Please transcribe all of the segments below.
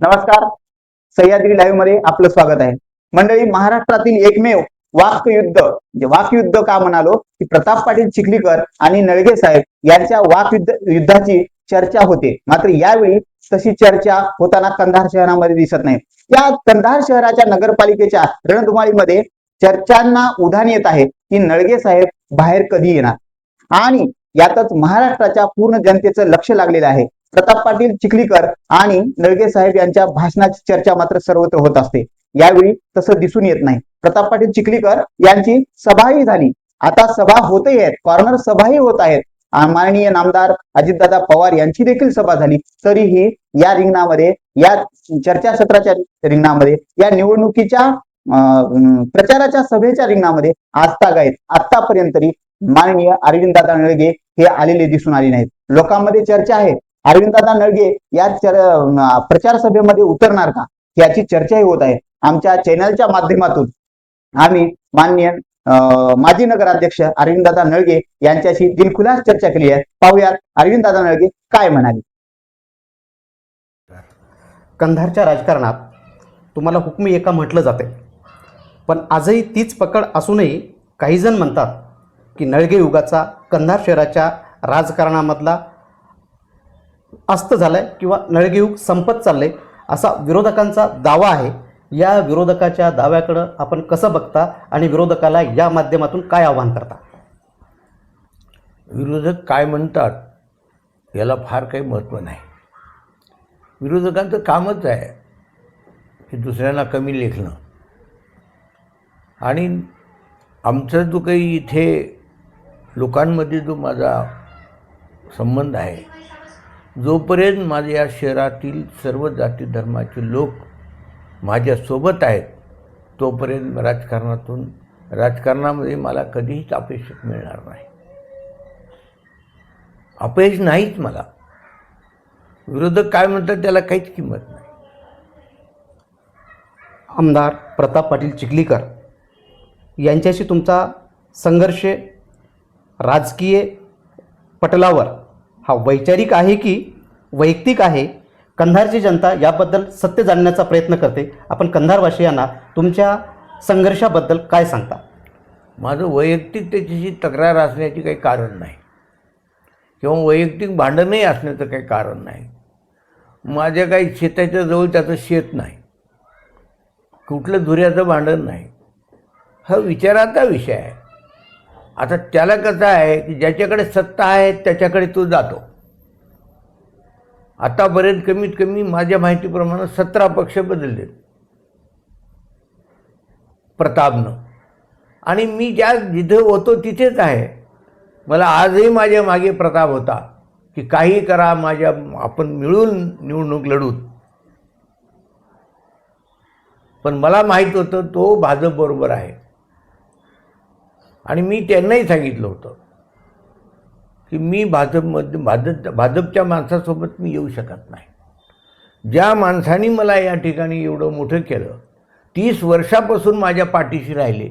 नमस्कार. सह्याद्री लाईव्हमध्ये आपलं स्वागत आहे. मंडळी महाराष्ट्रातील एकमेव वाकयुद्ध म्हणजे वाकयुद्ध का म्हणालो की प्रताप पाटील चिखलीकर आणि नळगे साहेब यांच्या वाकयुद्ध युद्धाची चर्चा होते. मात्र यावेळी तशी चर्चा होताना कंधार शहरामध्ये दिसत नाही. या कंधार शहराच्या नगरपालिकेच्या रणधुमाळीमध्ये चर्चांना उधाण येत आहे की नळगे साहेब बाहेर कधी येणार? आणि यातच महाराष्ट्राच्या पूर्ण जनतेचं लक्ष लागलेलं आहे. प्रताप पाटील चिखलीकर आणि नळगे साहेब यांच्या भाषणाची चर्चा मात्र सर्वत्र होत असते. यावेळी तसं दिसून येत नाही. प्रताप पाटील चिखलीकर यांची सभाही झाली. आता सभा होतही आहेत. कॉर्नर सभाही होत आहेत. माननीय नामदार अजितदादा पवार यांची देखील सभा झाली. तरीही या रिंगणामध्ये या चर्चासत्राच्या रिंगणामध्ये या निवडणुकीच्या अं, प्रचाराच्या सभेच्या रिंगणामध्ये आजतागायत आतापर्यंत तरी माननीय अरविंददादा नळगे हे आलेले दिसून आले नाहीत लोकांमध्ये चर्चा आहे. अरविंददादा नळगे या प्रचार सभेमध्ये उतरणार का? याची चर्चाही होत आहे. आमच्या चॅनलच्या माध्यमातून आम्ही मान्य अं, माजी नगराध्यक्ष अरविंददादा नळगे यांच्याशी दिलखुलास चर्चा केली आहे. पाहुयात अरविंददादा नळगे काय म्हणाले? कंधारच्या राजकारणात तुम्हाला हुकमी एका म्हटलं जाते. पण आजही तीच पकड असूनही काही जण म्हणतात की नळगे युगाचा कंधार शहराच्या राजकारणामधला अस्त आहे किंवा नळगे युग संपत चाललंय असा विरोधकांचा दावा आहे. या विरोधकाच्या दाव्याकडं आपण कसं बघता आणि विरोधकाला या माध्यमातून काय आव्हान करता? विरोधक काय म्हणतात याला फार काही महत्त्व नाही. विरोधकांचं कामच आहे की दुसऱ्यांना कमी लेखणं. आणि आमचा जो काही इथे लोकांमध्ये जो माझा संबंध आहे जोपर्यंत माझ्या या शहरातील सर्व जाती धर्माचे लोक माझ्यासोबत आहेत तोपर्यंत राजकारणातून राजकारणामध्ये मला कधीच अपेक्षा मिळणार नाही. अपयश नाहीच मला. विरोधक काय म्हणतात त्याला काहीच किंमत नाही. आमदार प्रताप पाटील चिखलीकर यांच्याशी तुमचा संघर्ष राजकीय पटलावर हा वैचारिक आहे की वैयक्तिक आहे? कंधारची जनता याबद्दल सत्य जाणण्याचा प्रयत्न करते. आपण कंधारवासियांना तुमच्या संघर्षाबद्दल काय सांगता? माझं वैयक्तिक त्याच्याशी तक्रार असण्याची काही कारण नाही. किंवा वैयक्तिक भांडणही असण्याचं काही कारण नाही. माझ्या काही शेताच्या जवळ त्याचं शेत नाही. कुठलं धुऱ्याचं भांडण नाही. हा विचाराचा विषय आहे. आता त्याला कसं आहे की ज्याच्याकडे सत्ता आहे त्याच्याकडे तो जातो. आतापर्यंत कमीत कमी माझ्या माहितीप्रमाणे सतरा पक्ष बदलले. प्रतापनं. आणि मी ज्या जिथं होतो तिथेच आहे. मला आजही माझ्या मागे प्रताप होता की काही करा माझ्या आपण मिळून निवडणूक लढूत पण मला माहीत होतं तो भाजपबरोबर आहे. आणि मी त्यांनाही सांगितलं होतं की मी भाजपमध्ये भाजप भाजपच्या माणसासोबत मी येऊ शकत नाही. ज्या माणसाने मला या ठिकाणी एवढं मोठं केलं तीस वर्षापासून माझ्या पाठीशी राहिले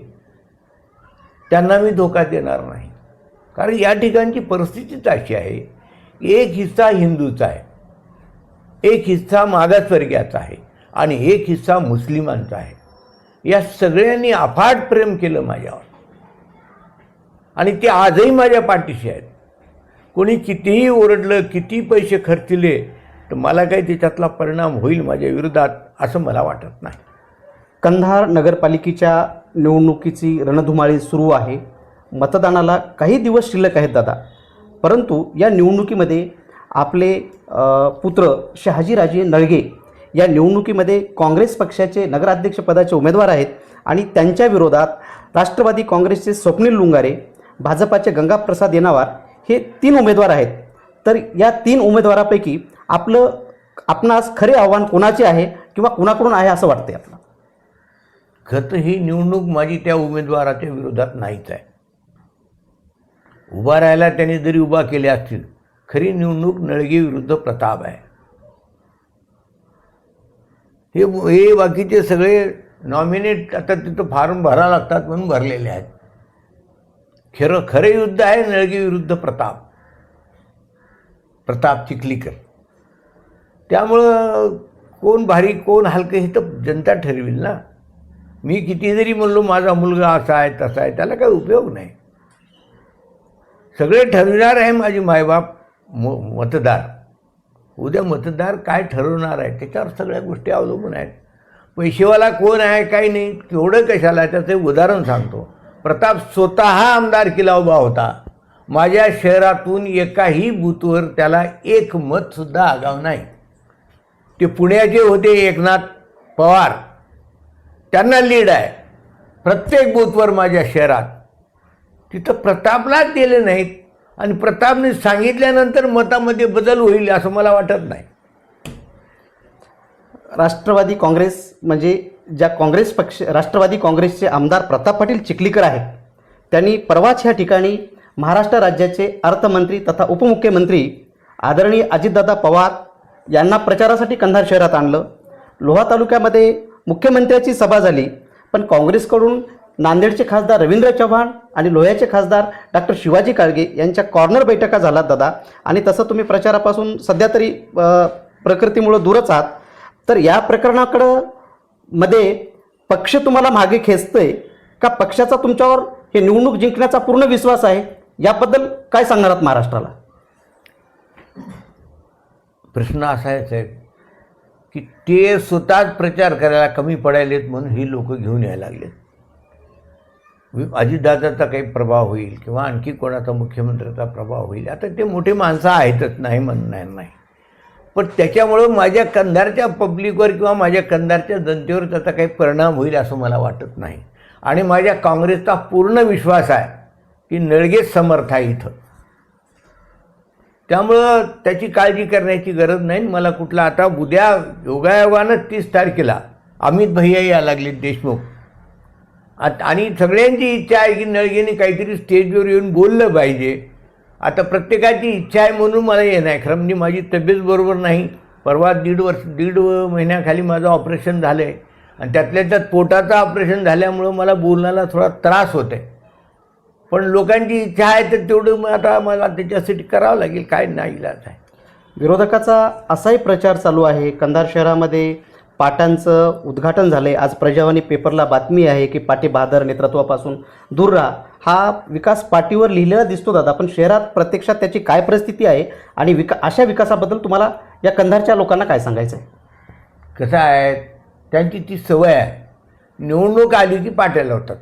त्यांना मी धोका देणार नाही. कारण या ठिकाणची परिस्थितीच अशी आहे एक हिस्सा हिंदूचा आहे एक हिस्सा मागासवर्गीयाचा आहे आणि एक हिस्सा मुस्लिमांचा आहे. या सगळ्यांनी अफाट प्रेम केलं माझ्यावर. आणि ते आजही माझ्या पाठीशी आहेत. कोणी कितीही ओरडलं किती पैसे खर्चले तर मला काही त्याच्यातला परिणाम होईल माझ्या विरोधात असं मला वाटत नाही. कंधार नगरपालिकेच्या निवडणुकीची रणधुमाळी सुरू आहे. मतदानाला काही दिवस शिल्लक आहेत दादा. परंतु या निवडणुकीमध्ये आपले पुत्र शहाजीराजे नळगे या निवडणुकीमध्ये काँग्रेस पक्षाचे नगराध्यक्षपदाचे उमेदवार आहेत आणि त्यांच्या विरोधात राष्ट्रवादी काँग्रेसचे स्वप्नील लुंगारे भाजपाचे गंगाप्रसाद येणावार हे तीन उमेदवार आहेत. तर या तीन उमेदवारापैकी आपलं आपणास खरे आव्हान कोणाचे आहे किंवा कुणाकडून आहे असं वाटतंय आपलं? खत ही निवडणूक माझी त्या उमेदवाराच्या विरोधात नाहीच आहे. उभा राहायला त्यांनी जरी उभा केले असतील खरी निवडणूक नळगी विरुद्ध प्रताप आहे. हे हे बाकीचे सगळे नॉमिनेट आता तिथं फॉर्म भरावं लागतात म्हणून भरलेले आहेत. खरं खरे युद्ध आहे नळगी विरुद्ध प्रताप. प्रताप चिखलीकर. त्यामुळं कोण भारी कोण हलकं हे तर जनता ठरविल ना. मी किती जरी म्हणलो माझा मुलगा असा आहे तसा आहे त्याला काही उपयोग नाही. सगळे ठरविणार आहे माझी मायबाप म मतदार. उद्या मतदार काय ठरवणार आहे त्याच्यावर सगळ्या गोष्टी अवलंबून आहेत. पैसेवाला कोण आहे काही नाही केवढं कशाला त्याचं उदाहरण सांगतो. प्रताप स्वतः आमदारकीला उभा होता. माझ्या शहरातून एकाही बूथवर त्याला एक मतसुद्धा आगाव नाही. ते पुण्याचे होते एकनाथ पवार. त्यांना लीड आहे. प्रत्येक बूथवर माझ्या शहरात. तिथं प्रतापलाच दिले नाहीत आणि प्रतापने सांगितल्यानंतर मतामध्ये बदल होईल असं मला वाटत नाही. राष्ट्रवादी काँग्रेस म्हणजे ज्या काँग्रेस पक्ष राष्ट्रवादी काँग्रेसचे आमदार प्रताप पाटील चिखलीकर आहेत त्यांनी परवाच ह्या ठिकाणी महाराष्ट्र राज्याचे अर्थमंत्री तथा उपमुख्यमंत्री आदरणीय अजितदादा पवार यांना प्रचारासाठी कंधार शहरात आणलं. लोहा तालुक्यामध्ये मुख्यमंत्र्याची सभा झाली पण काँग्रेसकडून नांदेडचे खासदार रवींद्र चव्हाण आणि लोह्याचे खासदार डॉक्टर शिवाजी काळगे यांच्या कॉर्नर बैठका झाल्यात दादा. आणि तसं तुम्ही प्रचारापासून सध्या तरी प्रकृतीमुळं दूरच आहात. तर या प्रकरणाकडं मध्ये पक्ष तुम्हाला मागे खेचतंय का पक्षाचा तुमच्यावर हे निवडणूक जिंकण्याचा पूर्ण विश्वास आहे? याबद्दल काय सांगणार आहात महाराष्ट्राला? प्रश्न असा आहे साहेब की ते स्वतःच प्रचार करायला कमी पडायलेत म्हणून ही लोक घेऊन यायला लागलेत. अजितदादाचा काही प्रभाव होईल किंवा आणखी कोणाचा मुख्यमंत्र्याचा प्रभाव होईल आता ते मोठे माणसं आहेतच नाही म्हणणार नाही. पण त्याच्यामुळं माझ्या कंधारच्या पब्लिकवर किंवा माझ्या कंधारच्या जनतेवर त्याचा काही परिणाम होईल असं मला वाटत नाही. आणि माझ्या काँग्रेसचा पूर्ण विश्वास आहे की नळगेच समर्थ आहे इथं. त्यामुळं त्याची काळजी करण्याची गरज नाही. मला कुठला आता उद्या योगायोगानं तीस तारखेला अमित भैया या लागले देशमुख. आत- आणि सगळ्यांची इच्छा आहे की नळगेने काहीतरी स्टेजवर येऊन बोललं पाहिजे. आता प्रत्येकाची इच्छा आहे म्हणून मला येणं आहे खरं म्हणजे माझी तब्येत बरोबर नाही. परवा दीड वर्ष दीड महिन्याखाली माझं ऑपरेशन झालं आहे आणि त्यातल्या त्यात पोटाचं ऑपरेशन झाल्यामुळं मला बोलण्याला थोडा त्रास होत आहे पण लोकांची इच्छा आहे तर तेवढं मग आता मला त्याच्यासाठी करावं लागेल. काय नाही इलाज आहे. विरोधकाचा असाही प्रचार चालू आहे. कंधार शहरामध्ये पाटांचं उद्घाटन झालं आहे आज प्रजावाणी पेपरला बातमी आहे की पाटी बहादर नेतृत्वापासून दूर राहा. हा विकास पाटीवर लिहिलेला दिसतो दादा. पण शहरात प्रत्यक्षात त्याची काय परिस्थिती आहे आणि विका अशा विकासाबद्दल तुम्हाला या कंधारच्या लोकांना काय सांगायचं आहे? कसं आहे त्यांची ती सवय आहे. निवडणूक आली की पाट्या होतात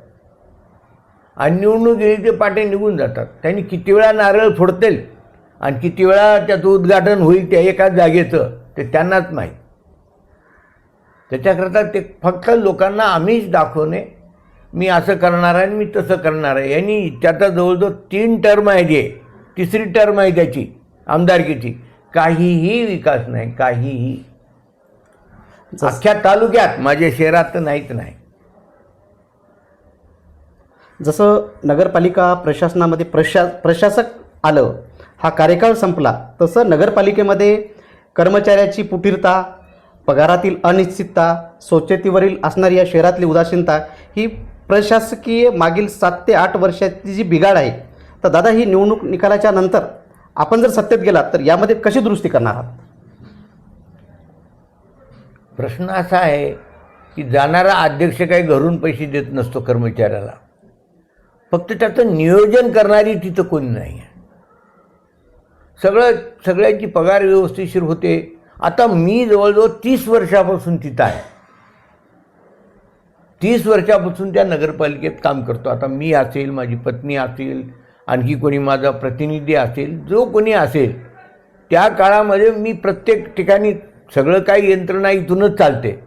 आणि निवडणूक गेली ते पाटे निघून जातात. त्यांनी किती वेळा नारळ फोडतील आणि किती वेळा त्याचं उद्घाटन होईल त्या एकाच जागेचं ते त्यांनाच माहीत. त्याच्याकरता ते फक्त लोकांना आम्हीच दाखवणे मी असं करणार आहे आणि मी तसं करणार आहे. यांनी त्याचा जवळजवळ तीन टर्म आहे जे तिसरी टर्म आहे त्याची आमदारकीची. काहीही विकास नाही काहीही. अख्ख्या तालुक्यात माझ्या शहरात तर नाहीच नाही. जसं नगरपालिका प्रशासनामध्ये प्रशा प्रशासक आलं हा कार्यकाळ संपला तसं नगरपालिकेमध्ये कर्मचाऱ्याची फुटीरता पगारातील अनिश्चितता स्वच्छतेवरील असणारी या शहरातली उदासीनता ही प्रशासकीय मागील सात ते आठ वर्षाची जी बिघाड आहे तर दादा ही निवडणूक निकालाच्या नंतर आपण जर सत्तेत गेलात तर यामध्ये कशी दुरुस्ती करणार आहात? प्रश्न असा आहे की जाणारा अध्यक्ष काही घरून पैसे देत नसतो कर्मचाऱ्याला. फक्त त्याचं नियोजन करणारी तिथं कोणी नाही आहे. सगळं सगळ्यांची पगार व्यवस्थिशीर होते. आता मी जवळजवळ तीस वर्षापासून तिथं आहे. तीस वर्षापासून त्या नगरपालिकेत काम करतो. आता मी असेल माझी पत्नी असेल आणखी कोणी माझा प्रतिनिधी असेल जो कोणी असेल त्या काळामध्ये मी प्रत्येक ठिकाणी सगळं काही यंत्रणा इथूनच चालते.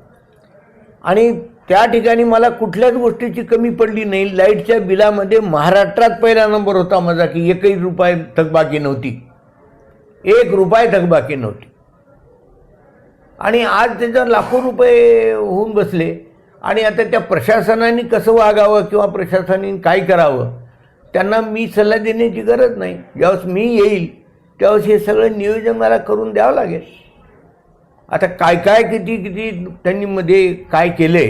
आणि त्या ठिकाणी मला कुठल्याच गोष्टीची कमी पडली नाही. लाईटच्या बिलामध्ये महाराष्ट्रात पहिला नंबर होता माझा की एकही रुपये थकबाकी नव्हती. एक रुपये थकबाकी नव्हती. आणि आज त्याच्यावर लाखो रुपये होऊन बसले. आणि आता त्या प्रशासनाने कसं वागावं किंवा प्रशासनाने काय करावं त्यांना मी सल्ला देण्याची गरज नाही. ज्यावेळेस मी येईल त्यावेळेस हे सगळं नियोजन मला करून द्यावं लागेल. आता काय काय किती किती त्यांनी मध्ये काय केले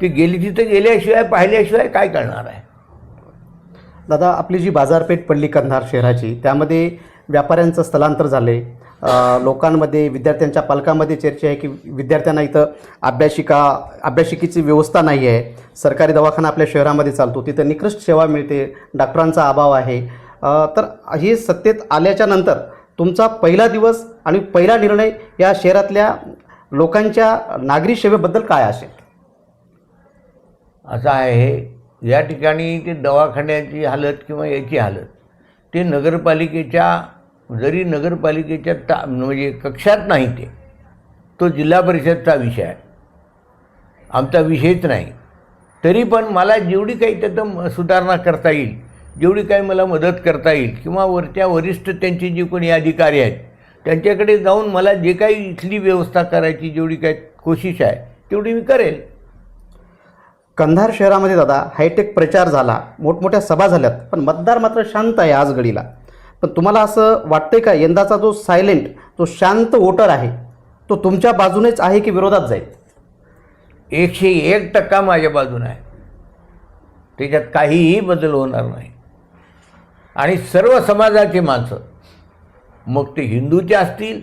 ते गेली तिथं गेल्याशिवाय पाहिल्याशिवाय काय करणार आहे? दादा आपली जी बाजारपेठ पडली कंधार शहराची त्यामध्ये व्यापाऱ्यांचं स्थलांतर झाले. लोकांमध्ये विद्यार्थ्यांच्या पालकांमध्ये चर्चा आहे की विद्यार्थ्यांना इथं अभ्यासिका अभ्यासिकेची व्यवस्था नाही आहे. सरकारी दवाखाना आपल्या शहरामध्ये चालतो. तिथं निकृष्ट सेवा मिळते. डॉक्टरांचा अभाव आहे. तर हे सत्तेत आल्याच्यानंतर तुमचा पहिला दिवस आणि पहिला निर्णय या शहरातल्या लोकांच्या नागरी सेवेबद्दल काय असेल? असं आहे. या ठिकाणी ते दवाखान्याची हालत किंवा याची हालत. ते नगरपालिकेच्या जरी नगरपालिकेच्या ता म्हणजे कक्षात नाही ते तो जिल्हा परिषदचा विषय आहे. आमचा विषयच नाही. तरी पण मला जेवढी काही त्याचं सुधारणा करता येईल जेवढी काही मला मदत करता येईल किंवा वरच्या वरिष्ठ त्यांचे जे कोणी अधिकारी आहेत त्यांच्याकडे जाऊन मला जे काही इथली व्यवस्था करायची जेवढी काही कोशिश आहे तेवढी मी करेल. कंधार शहरामध्ये दादा हायटेक प्रचार झाला मोठमोठ्या सभा झाल्यात पण मतदार मात्र शांत आहे आज घडीला. पण तुम्हाला असं वाटतंय का यंदाचा जो सायलेंट जो शांत वोटर आहे तो तुमच्या बाजूनेच आहे की विरोधात जाईल? एकशे एक टक्का माझ्या बाजूने आहे. त्याच्यात काहीही बदल होणार नाही. आणि सर्व समाजाचे माणसं मग ते हिंदूचे असतील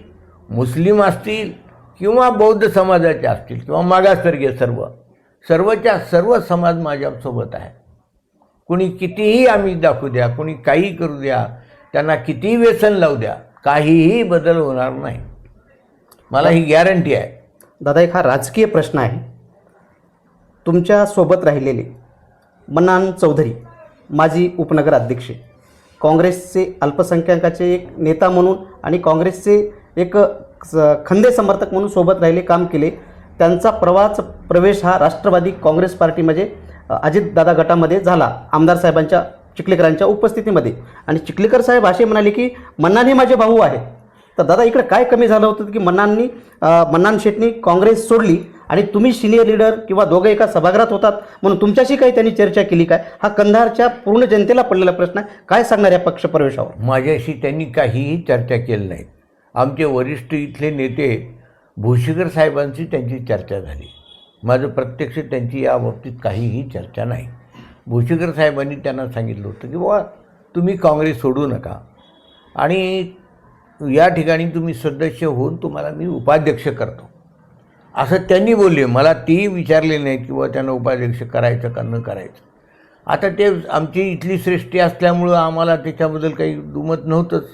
मुस्लिम असतील किंवा बौद्ध समाजाचे असतील किंवा मागासवर्गीय सर्व सर्वच्या सर्व समाज माझ्यासोबत आहे. कुणी कितीही आम्ही दाखवू द्या कुणी काही करू द्या त्यांना किती व्यसन लावू द्या काहीही बदल होणार नाही. मला ही गॅरंटी आहे. दादा एक हा राजकीय प्रश्न आहे. तुमच्यासोबत राहिलेले मनान चौधरी माजी उपनगर अध्यक्ष काँग्रेसचे अल्पसंख्याकाचे एक नेता म्हणून आणि काँग्रेसचे एक स- खंदे समर्थक म्हणून सोबत राहिले काम केले त्यांचा प्रवास प्रवेश हा राष्ट्रवादी काँग्रेस पार्टीमध्ये अजितदादा गटामध्ये झाला. आमदार साहेबांच्या चिखलीकरांच्या उपस्थितीमध्ये. आणि चिखलीकर साहेब असे म्हणाले की मन्नान हे माझे भाऊ आहेत. तर दादा इकडे काय कमी झालं होतं की मन्नांनी मन्नान शेटनी काँग्रेस सोडली आणि तुम्ही सिनियर लीडर किंवा दोघं एका सभागृहात होतात म्हणून तुमच्याशी काही त्यांनी चर्चा केली काय? हा कंधारच्या पूर्ण जनतेला पडलेला प्रश्न आहे. काय सांगणार या पक्ष प्रवेशावर? माझ्याशी त्यांनी काहीही चर्चा केली नाही. आमचे वरिष्ठ इथले नेते भूषीकर साहेबांशी त्यांची चर्चा झाली. माझं प्रत्यक्ष त्यांची या बाबतीत काहीही चर्चा नाही. भूषीकर साहेबांनी त्यांना सांगितलं होतं की बाबा तुम्ही काँग्रेस सोडू नका. आणि या ठिकाणी तुम्ही सदस्य होऊन तुम्हाला मी उपाध्यक्ष करतो. असं त्यांनी बोलले. मला तेही विचारले नाही किंवा त्यांना उपाध्यक्ष करायचं का न करायचं. आता ते आमची इथली सृष्टी असल्यामुळं आम्हाला त्याच्याबद्दल काही दुमत नव्हतंच.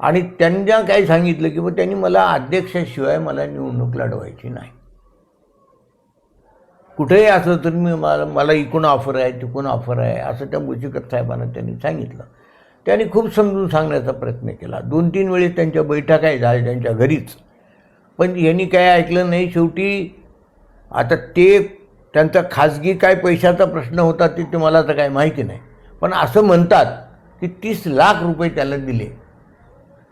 आणि त्यांना काही सांगितलं की बा त्यांनी मला अध्यक्षाशिवाय मला निवडणूक लढवायची नाही. कुठेही असं तर मी मला मला इकून ऑफर आहे तिकून ऑफर आहे असं त्या मुशिकत साहेबांना त्यांनी सांगितलं. त्यांनी खूप समजून सांगण्याचा प्रयत्न केला. दोन तीन वेळेस त्यांच्या बैठकाही झाल्या त्यांच्या घरीच. पण यांनी काय ऐकलं नाही शेवटी? आता ते त्यांचा खाजगी काय पैशाचा प्रश्न होता ते तुम्हाला मला तर काय माहिती नाही. पण असं म्हणतात की तीस लाख रुपये त्याला दिले.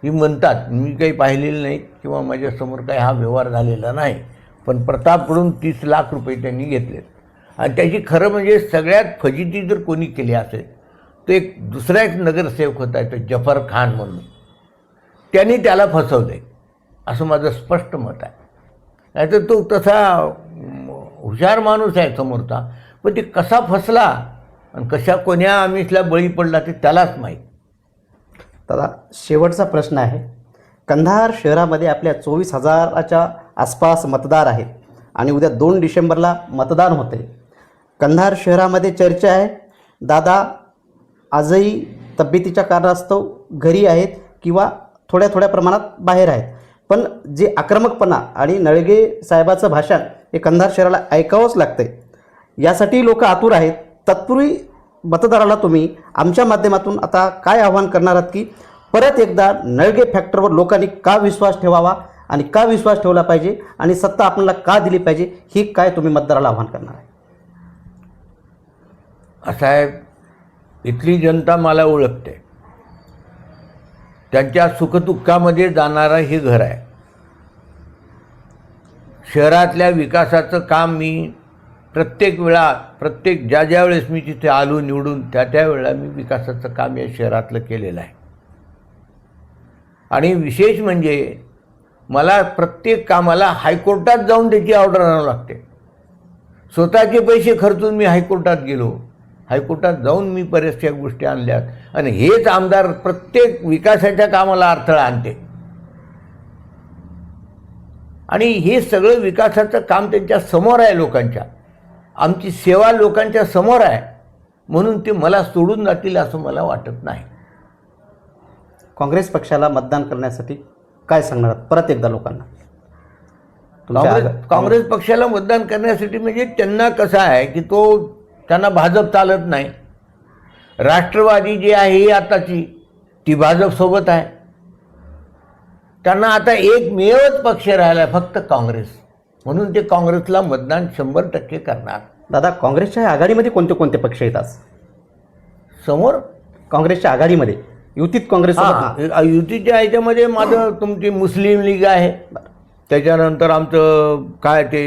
ही म्हणतात मी काही पाहिलेलं नाही किंवा माझ्यासमोर काही हा व्यवहार झालेला नाही. पण प्रतापकडून तीस लाख रुपये त्यांनी घेतलेत. आणि त्याची खरं म्हणजे सगळ्यात फजिती जर कोणी केली असेल तर एक दुसरा एक नगरसेवक होता तो जफर खान म्हणून. त्यांनी त्याला फसवलं आहे असं माझं स्पष्ट मत आहे. नाहीतर तो तसा हुशार माणूस आहे समोरचा पण ते कसा फसला आणि कशा कोण्या आमिषला बळी पडला ते त्यालाच माहीत. दादा शेवटचा प्रश्न आहे. कंधार शहरामध्ये आपल्या चोवीस हजाराच्या आसपास मतदार आहेत. आणि उद्या दोन डिसेंबरला मतदान होते. कंधार शहरामध्ये चर्चा आहे. दादा आजही तब्येतीच्या कारणास्तव घरी आहेत किंवा थोड्या थोड्या प्रमाणात बाहेर आहेत. पण जे आक्रमकपणा आणि नळगे साहेबाचं भाषण हे कंधार शहराला ऐकावंच लागतंय. यासाठी लोक आतुर आहेत. तत्पूर्वी मतदाराला तुम्ही आमच्या माध्यमातून आता काय आव्हान करणार आहात की परत एकदा नळगे फॅक्टरवर लोकांनी का विश्वास ठेवावा? आणि का विश्वास ठेवला पाहिजे आणि सत्ता आपल्याला का दिली पाहिजे ही काय तुम्ही मतदाराला आव्हान करणार आहे? असं आहे इथली जनता मला ओळखते. त्यांच्या सुखदुःखामध्ये जाणारं हे घर आहे. शहरातल्या विकासाचं काम मी प्रत्येक वेळा प्रत्येक ज्या ज्या वेळेस मी तिथे आलो निवडून त्या त्या वेळेला मी विकासाचं काम या शहरातलं केलेलं आहे. आणि विशेष म्हणजे मला प्रत्येक कामाला हायकोर्टात जाऊन त्याची ऑर्डर आणावं लागते. स्वतःचे पैसे खर्चून मी हायकोर्टात गेलो. हायकोर्टात जाऊन मी बऱ्याचशा गोष्टी आणल्यात. आणि हेच आमदार प्रत्येक विकासाच्या कामाला अडथळा आणते. आणि हे सगळं विकासाचं काम त्यांच्यासमोर आहे लोकांच्या. आमची सेवा लोकांच्या समोर आहे. म्हणून ते मला सोडून जातील असं मला वाटत नाही. काँग्रेस पक्षाला मतदान करण्यासाठी काय सांगणार आहात? परत एकदा लोकांना. काँग्रेस पक्षाला मतदान करण्यासाठी म्हणजे त्यांना कसं आहे की तो त्यांना भाजप चालत नाही. राष्ट्रवादी जी आहे ही आताची ती भाजपसोबत आहे. त्यांना आता एकमेवच पक्ष राहिला आहे फक्त काँग्रेस. म्हणून ते काँग्रेसला मतदान शंभर टक्के करणार. दादा काँग्रेसच्या आघाडीमध्ये कोणते कोणते पक्ष आज? समोर? काँग्रेसच्या आघाडीमध्ये. युतीत काँग्रेस हां. युतीच्या ह्याच्यामध्ये माझं तुमची मुस्लिम लीग आहे. त्याच्यानंतर आमचं काय ते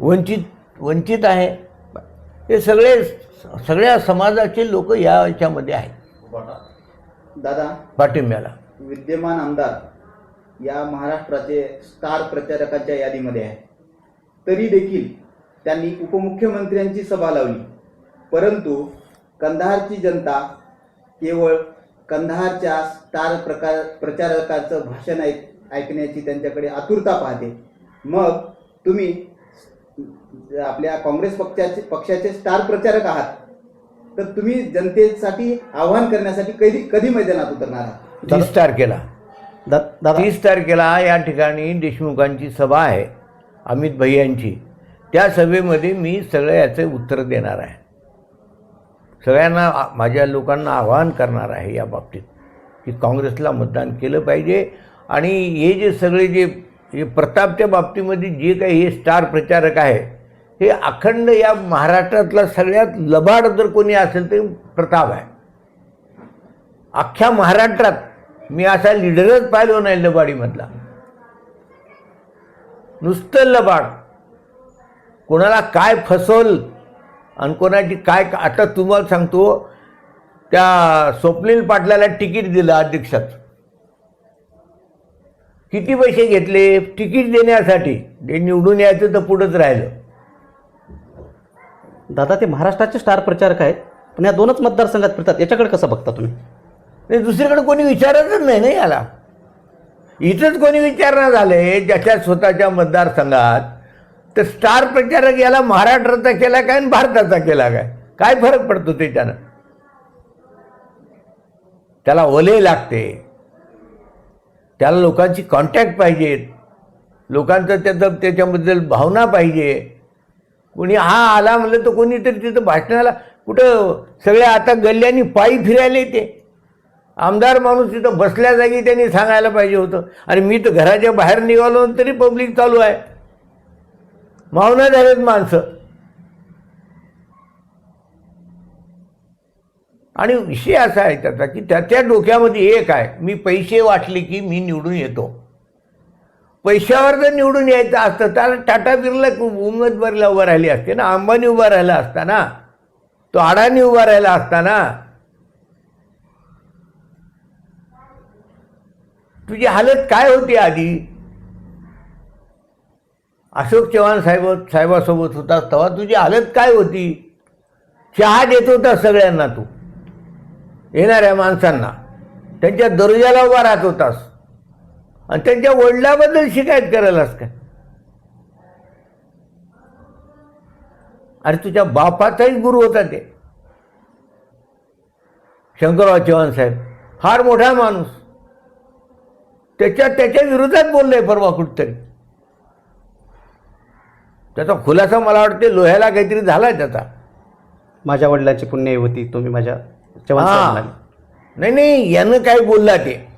वंचित वंचित आहे. हे सगळे सगळ्या समाजाचे लोक या याच्यामध्ये आहेत. दादा पाठिंब्याला. विद्यमान आमदार या महाराष्ट्राचे स्टार प्रचारकांच्या यादीमध्ये आहे. तरी देखील त्यांनी उपमुख्यमंत्र्यांची सभा लावली. परंतु कंधारची जनता केवळ कंधारच्या स्टार प्रकार प्रचारकाचं भाषण ऐक ऐकण्याची त्यांच्याकडे आतुरता पाहते. मग तुम्ही आपल्या काँग्रेस पक्षाचे पक्षाचे स्टार प्रचारक आहात. तर तुम्ही जनतेसाठी आवाहन करण्यासाठी कधी कधी मैदानात उतरणार आहात? तीस तारखेला. दा- तीस तारखेला या ठिकाणी देशमुखांची सभा आहे अमित भैयांची त्या सभेमध्ये मी सगळ्या याचे उत्तर देणार आहे. सगळ्यांना माझ्या लोकांना आवाहन करणार आहे या बाबतीत की काँग्रेसला मतदान केलं पाहिजे. आणि हे जे सगळे जे हे प्रतापच्या बाबतीमध्ये जे काही हे स्टार प्रचारक आहे हे अखंड या महाराष्ट्रातला सगळ्यात लबाड जर कोणी असेल ते प्रताप आहे. अख्ख्या महाराष्ट्रात मी असा लिडरच पाहिलो नाही लबाडीमधला. नुसतं लबाड. कोणाला काय फसवल आणि कोणाची काय आता तुम्हाला सांगतो त्या स्वप्नील पाटलाला तिकीट दिलं अध्यक्षाचं किती पैसे घेतले? तिकीट देण्यासाठी. ते निवडून यायचं तर पुढंच राहिलं. दादा ते महाराष्ट्राचे स्टार प्रचारक आहेत पण या दोनच मतदारसंघात फिरतात. याच्याकडे कसं बघता तुम्ही? नाही दुसरीकडे कोणी विचारतच नाही ना याला. इथंच कोणी विचारणा झाले ज्याच्या स्वतःच्या मतदारसंघात तर स्टार प्रचारक याला महाराष्ट्राचा केला काय आणि भारताचा केला काय? काय फरक पडतो त्याच्यानं? त्याला ओले लागते. त्याला लोकांची कॉन्टॅक्ट पाहिजेत लोकांचं त्याचं त्याच्याबद्दल भावना पाहिजे. कोणी हा आला म्हणलं तर कोणीतरी तिथं भाषणाला कुठं सगळ्या आता गल्ल्यांनी पायी फिरायला येते. आमदार माणूस तिथं बसल्या जागी त्यांनी सांगायला पाहिजे होतं. आणि मी तर घराच्या बाहेर निघालो तरी पब्लिक चालू आहे. मावना झालेत माणसं. आणि विषय असा आहे त्याचा की त्याच्या डोक्यामध्ये एक आहे मी पैसे वाटले की मी निवडून येतो. पैशावर जर निवडून यायचं असतं तर टाटा बिर्ला उमेदवारीला उभा राहिली असते ना. अंबानी उभा राहिला असता ना. तो अडाणी उभा राहिला असता ना. तुझी हालत काय होती आधी? अशोक चव्हाण साहेब साहेबासोबत होता तेव्हा तुझी हालत काय होती? चहा देत होता सगळ्यांना तू. येणाऱ्या माणसांना. त्यांच्या दर्जाला उभा राहत होतास. आणि त्यांच्या वडिलाबद्दल शिकायत करायलास काय? अरे तुझ्या बापाचाही गुरु होता ते. शंकरराव चव्हाण साहेब फार मोठा माणूस. त्याच्या त्याच्या विरोधात बोललंय परवा कुठतरी. त्याचा खुलासा मला वाटते लोह्याला काहीतरी झालाय त्याचा. माझ्या वडिलांची पुण्य होती तुम्ही माझ्या चव्हाण हा. नाही नाही यानं काय बोलला ते?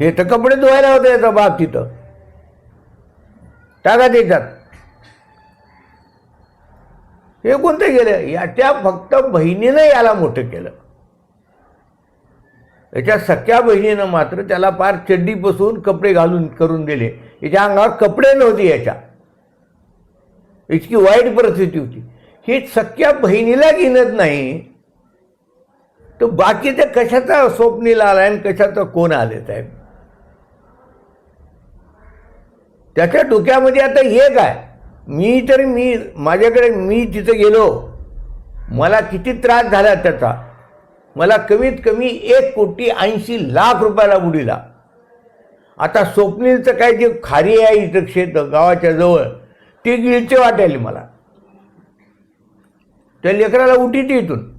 हे तर कपडे धुवायला होते याचा बाप तिथं. टाका त्याच्यात. हे कोणते गेले याच्या फक्त बहिणीनं याला मोठं केलं. याच्या सख्या बहिणीनं मात्र त्याला पार चड्डीपासून कपडे घालून करून दिले. याच्या अंगावर कपडे नव्हते याच्या. इतकी वाईट परिस्थिती होती. ही सख्या बहिणीला गिनत नाही. तर बाकीचं कशाचा स्वप्नीला आला आणि कशाचा कोण आले साहेब त्याच्या डोक्यामध्ये आता हे काय? मी तर मी माझ्याकडे मी तिथं गेलो. मला किती त्रास झाला त्याचा. मला कमीत कमी एक कोटी ऐंशी लाख रुपयाला बुडीला. आता स्वप्नीलचं काय जे खारी आहे इथं क्षेत्र गावाच्या जवळ ती गिळचे वाटायली मला. त्या लेकराला उठीत इथून.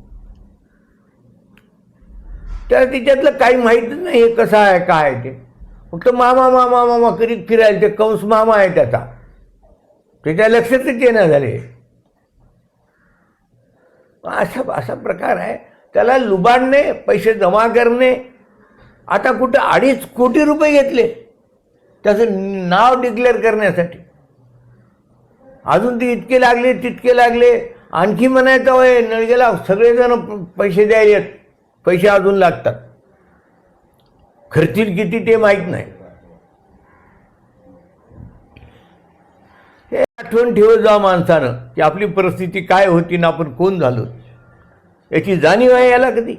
त्याला तिच्यातलं काही माहीतच नाही हे कसं आहे काय आहे ते. फक्त मामा मामा मामा करीत फिरायला ते कंस मामा आहे त्याचा. त्याच्या लक्षातच येणार झाले. असा असा प्रकार आहे. त्याला लुबाडणे पैसे जमा करणे. आता कुठं अडीच कोटी रुपये घेतले. त्याचं नाव डिक्लेअर करण्यासाठी. अजून ते इतके लागले तितके लागले. आणखी म्हणायचं होय नळगेला सगळेजण पैसे द्यायचे पैसे अजून लागतात. खर्चील किती ते माहीत नाही. हे आठवण ठेवत जा माणसानं की आपली परिस्थिती काय होती ना आपण कोण झालो. याची जाणीव आहे याला कधी?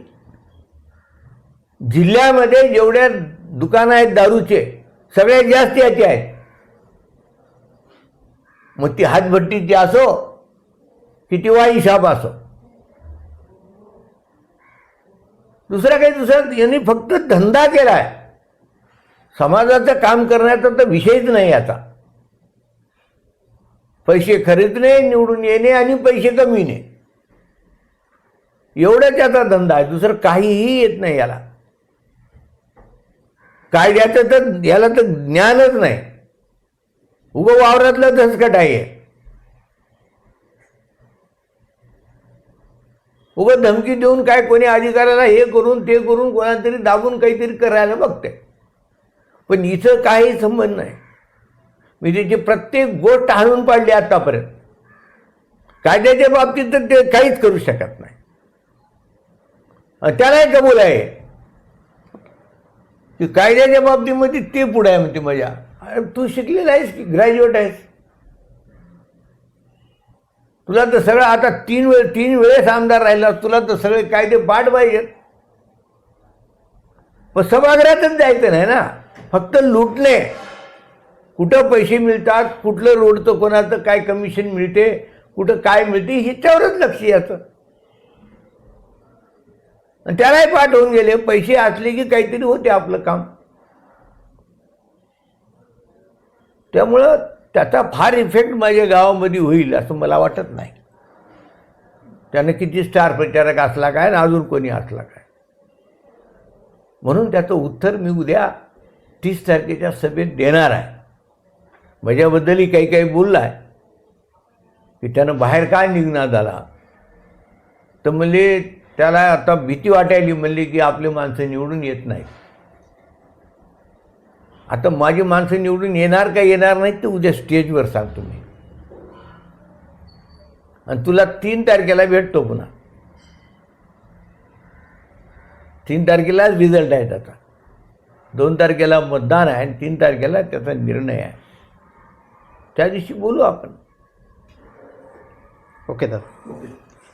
जिल्ह्यामध्ये जेवढ्या दुकानं आहेत दारूचे सगळ्यात जास्त याचे आहेत मग ती हातभट्टीची असो किती वाई शाप असो. दुसरा काही दुसरा यांनी फक्त धंदा केला आहे समाजाचं काम करण्याचा तर विषयच नाही आता. पैसे खरेदणे निवडून येणे आणि पैसे कमीने एवढं त्याचा धंदा आहे. दुसरं काहीही येत नाही याला. कायद्याचं तर याला तर ज्ञानच नाही. उगं वावरातलं धसकट आहे. उगं धमकी देऊन काय कोणी अधिकाऱ्याला हे करून ते करून कोणातरी दाबून काहीतरी करायला बघते पण इथं काही संबंध नाही. मी त्याची प्रत्येक गोष्ट हाणून पाडली आतापर्यंत. कायद्याच्या बाबतीत तर ते काहीच करू शकत नाही. त्यालाही कबूल आहे. की कायद्याच्या बाबतीमध्ये ते पुढे आहे म्हणते मजा अरे तू शिकलेला आहेस की ग्रॅज्युएट आहेस? तुला तर सगळं आता तीन वेळ तीन वेळेस आमदार राहिला तुला तर सगळे कायदे पाठ पाहिजेत. पण सभागृहातच जायचं नाही ना. फक्त लुटणे. कुठं पैसे मिळतात कुठलं रोडचं कोणाचं काय कमिशन मिळते कुठं काय मिळते ह्याच्यावरच लक्ष याचं आणि त्यालाही पाठ होऊन गेले. पैसे असले की काहीतरी होते आपलं काम. त्यामुळं त्याचा फार इफेक्ट माझ्या गावामध्ये होईल असं मला वाटत नाही. त्यानं किती स्टार प्रचारक असला काय ना अजून कोणी असला काय. म्हणून त्याचं उत्तर मी उद्या तीस तारखेच्या सभेत देणार आहे. माझ्याबद्दलही काही काही बोलला आहे. की त्यानं बाहेर काय निघणार झाला? तर म्हणजे त्याला आता भीती वाटायली म्हणली की आपले माणसं निवडून येत नाही आता माझी माणसं निवडून येणार का येणार नाहीत ते उद्या स्टेजवर सांगतो मी आणि तुला तीन तारखेला भेटतो पुन्हा. तीन तारखेलाच रिझल्ट आहे त्याचा दोन तारखेला मतदान आहे आणि तीन तारखेला त्याचा निर्णय आहे. त्या दिवशी बोलू आपण. ओके दादा.